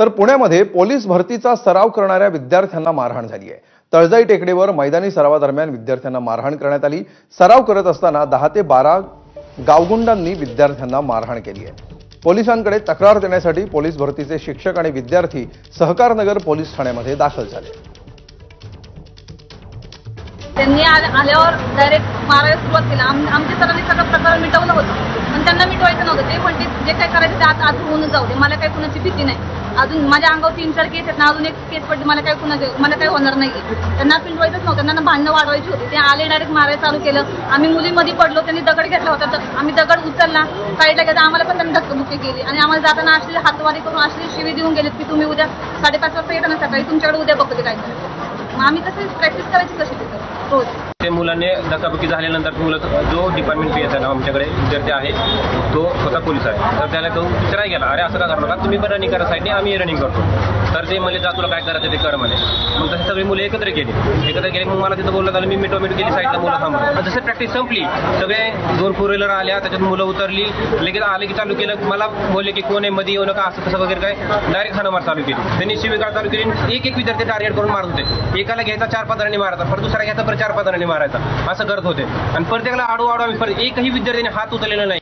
तर पुण्यामध्ये पोलीस भरतीचा सराव करणाऱ्या विद्यार्थ्यांना मारहाण झाली आहे. तळजाई टेकडीवर मैदानी सरावादरम्यान विद्यार्थ्यांना मारहाण करण्यात आली. सराव करत असताना दहा ते बारा गावगुंडांनी विद्यार्थ्यांना मारहाण केली आहे. पोलिसांकडे तक्रार देण्यासाठी पोलीस भरतीचे शिक्षक आणि विद्यार्थी सहकारनगर पोलीस ठाण्यामध्ये दाखल झाले. त्यांनी आल्यावर डायरेक्ट मारायला सुरुवात केली. आमच्या सरांनी सगळं प्रकरण मिटवलं होतं. पण त्यांना मिटवायचं नव्हतं. ते पण ते जे काय करायचं ते आत आत होऊन जाऊ दे. मला काही कुणाची भीती नाही. अजून माझ्या अंगावर तीन चार केस आहेत ना अजून एक केस पडली मला काही कुणा मला काही होणार नाही त्यांना पिंडवायचंच नव्हतं त्यांना भांडणं वाढवायची होती. ते आले डायरेक्ट मारायला चालू केलं. आम्ही मुलींमध्ये पडलो त्यांनी दगड घेतला होता. तर आम्ही दगड उचलला. साईडला घेता आम्हाला पण त्यांनी धक्काबुक्की केली. आणि आम्हाला जाताना अशी हातवारी करून अशी शिवी देऊन गेलीत की तुम्ही उद्या साडेपाच वाजता येताना सकाळी तुमच्याकडे उद्या बघते काय मग आम्ही कसं प्रॅक्टिस करायची कशी तिथं? रोज. ते मुलांनी धकाबुकी झाल्यानंतर मुलं जो डिपार्टमेंट पी एस आहे ना आमच्याकडे विद्यार्थी आहे तो स्वतः पोलीस आहे. तर त्याला तो विचारायला गेला अरे असं का करणार? तुम्ही पण रनिंग करा साईडने आम्ही रनिंग करतो. तर ते म्हणले जा तुला काय करायचं ते कर म्हणे. मग तसे सगळी मुलं एकत्र गेली. एकत्र गेली मग मला तिथं बोललं झालं मी मिटो मिट केली साईडला मुलं थांबलं जसं प्रॅक्टिस संपली. सगळे दोन फोर व्हीलर आल्या त्याच्यात मुलं उतरली. लगेच आले की चालू केलं. मला बोलले की कोण आहे? मध्ये येऊ नका असं तसं वगैरे काय. डायरेक्ट हाणामार चालू केली. त्यांनी शिवीगाळ चालू केली एक एक विद्यार्थी टार्गेट करून मारत होते. एकाला घ्यायचा चार पात्रांनी मारायचा. परत दुसरा घ्यायचा परत चार पात्रांनी मारायचा. असं करत होते. आणि प्रत्येकाला आडू आडू आम्ही एकही विद्यार्थ्याने हात उचललेला नाही.